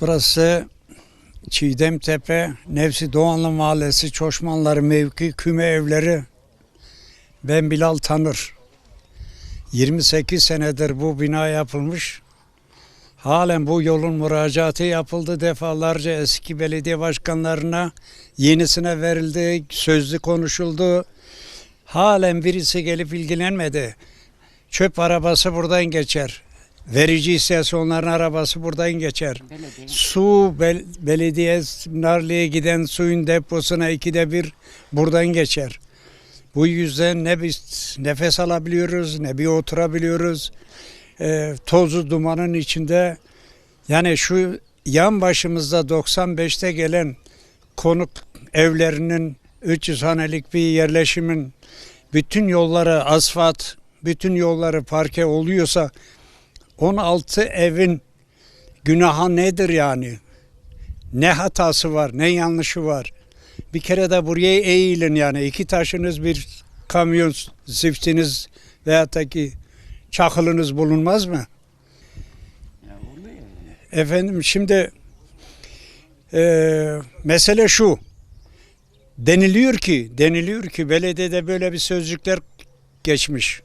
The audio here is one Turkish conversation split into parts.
Burası Çiğdemtepe, Nevsi Doğanlı Mahallesi, Çoşmanları mevki, küme evleri. Ben Bilal Tanır. 28 senedir bu bina yapılmış. Halen bu yolun müracaatı yapıldı defalarca eski belediye başkanlarına. Yenisine verildi, sözlü konuşuldu. Halen birisi gelip ilgilenmedi. Çöp arabası buradan geçer. Verici istasyonların arabası buradan geçer. Belediye. Su bel- belediye Narlı'ya giden suyun deposuna ikide bir buradan geçer. Bu yüzden ne biz nefes alabiliyoruz ne bir oturabiliyoruz. Ee, tozu dumanın içinde yani şu yan başımızda 95'te gelen konuk evlerinin 300 hanelik bir yerleşimin bütün yolları asfalt, bütün yolları parke oluyorsa 16 evin Günahı nedir yani? Ne hatası var, ne yanlışı var? Bir kere de buraya eğilin yani. iki taşınız bir kamyon ziftiniz veyahut da ki çakılınız bulunmaz mı? Efendim şimdi eee, mesele şu. Deniliyor ki, deniliyor ki belediyede böyle bir sözcükler geçmiş.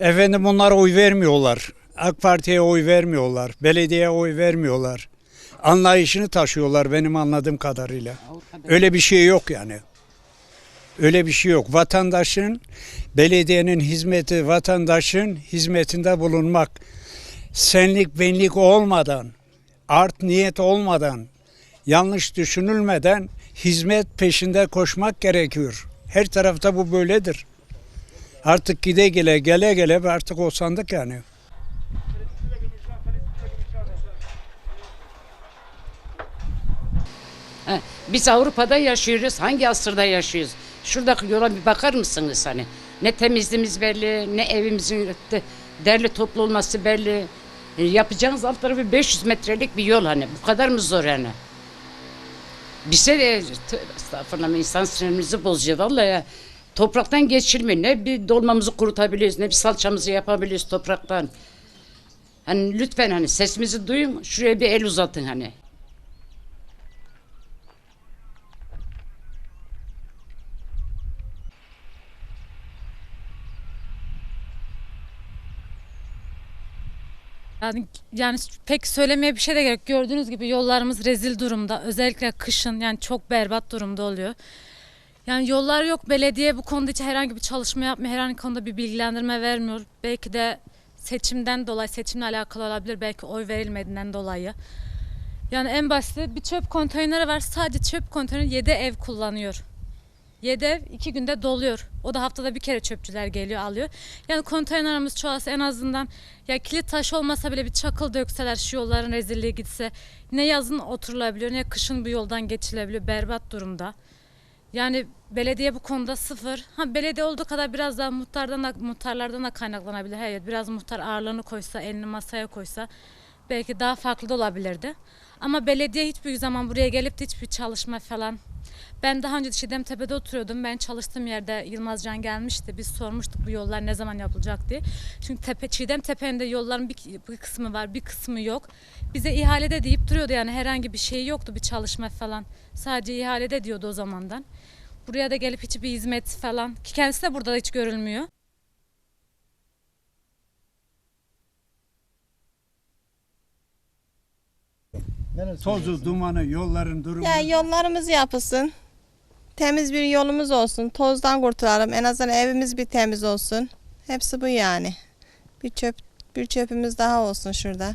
Efendim bunlar oy vermiyorlar. AK Parti'ye oy vermiyorlar. Belediyeye oy vermiyorlar. Anlayışını taşıyorlar benim anladığım kadarıyla. Öyle bir şey yok yani. Öyle bir şey yok. Vatandaşın, belediyenin hizmeti, vatandaşın hizmetinde bulunmak. Senlik benlik olmadan, art niyet olmadan, yanlış düşünülmeden hizmet peşinde koşmak gerekiyor. Her tarafta bu böyledir. Artık gide gele gele gele artık o sandık yani. Ha, Biz Avrupa'da yaşıyoruz. Hangi asırda yaşıyoruz? Şuradaki yola bir bakar mısınız hani? Ne temizliğimiz belli, ne evimizin de- derli toplu olması belli. E, Yapacağınız alt tarafı 500 metrelik bir yol hani. Bu kadar mı zor yani? Bize de estağfurullah insan sinirimizi bozuyor vallahi ya. Topraktan geçilmiyor. Ne bir dolmamızı kurutabiliyoruz, ne bir salçamızı yapabiliyoruz topraktan. Hani lütfen hani sesimizi duyun, şuraya bir el uzatın hani. Yani, yani pek söylemeye bir şey de gerek. Gördüğünüz gibi yollarımız rezil durumda. Özellikle kışın yani çok berbat durumda oluyor. Yani yollar yok. Belediye bu konuda hiç herhangi bir çalışma yapmıyor. Herhangi konuda bir bilgilendirme vermiyor. Belki de seçimden dolayı, seçimle alakalı olabilir. Belki oy verilmediğinden dolayı. Yani en basiti bir çöp konteyneri var. Sadece çöp konteyneri 7 ev kullanıyor. 7 ev 2 günde doluyor. O da haftada bir kere çöpçüler geliyor alıyor. Yani konteynerimiz çoğalsa en azından ya kilit taş olmasa bile bir çakıl dökseler şu yolların rezilliği gitse ne yazın oturulabiliyor ne kışın bu yoldan geçilebiliyor berbat durumda. Yani belediye bu konuda sıfır. Ha belediye olduğu kadar biraz daha muhtardan da, muhtarlardan da kaynaklanabilir. Evet biraz muhtar ağırlığını koysa, elini masaya koysa belki daha farklı da olabilirdi. Ama belediye hiçbir zaman buraya gelip de hiçbir çalışma falan ben daha önce Çiğdemtepe'de oturuyordum. Ben çalıştığım yerde Yılmaz Can gelmişti. Biz sormuştuk bu yollar ne zaman yapılacak diye. Çünkü tepe, Çiğdemtepe'nin de yolların bir, bir kısmı var, bir kısmı yok. Bize ihalede deyip duruyordu yani herhangi bir şey yoktu bir çalışma falan. Sadece ihalede diyordu o zamandan. Buraya da gelip hiçbir hizmet falan ki kendisi de burada hiç görülmüyor. Tozu, dumanı, yolların durumu. Ya yollarımız yapılsın. Temiz bir yolumuz olsun. Tozdan kurtulalım. En azından evimiz bir temiz olsun. Hepsi bu yani. Bir çöp bir çöpümüz daha olsun şurada.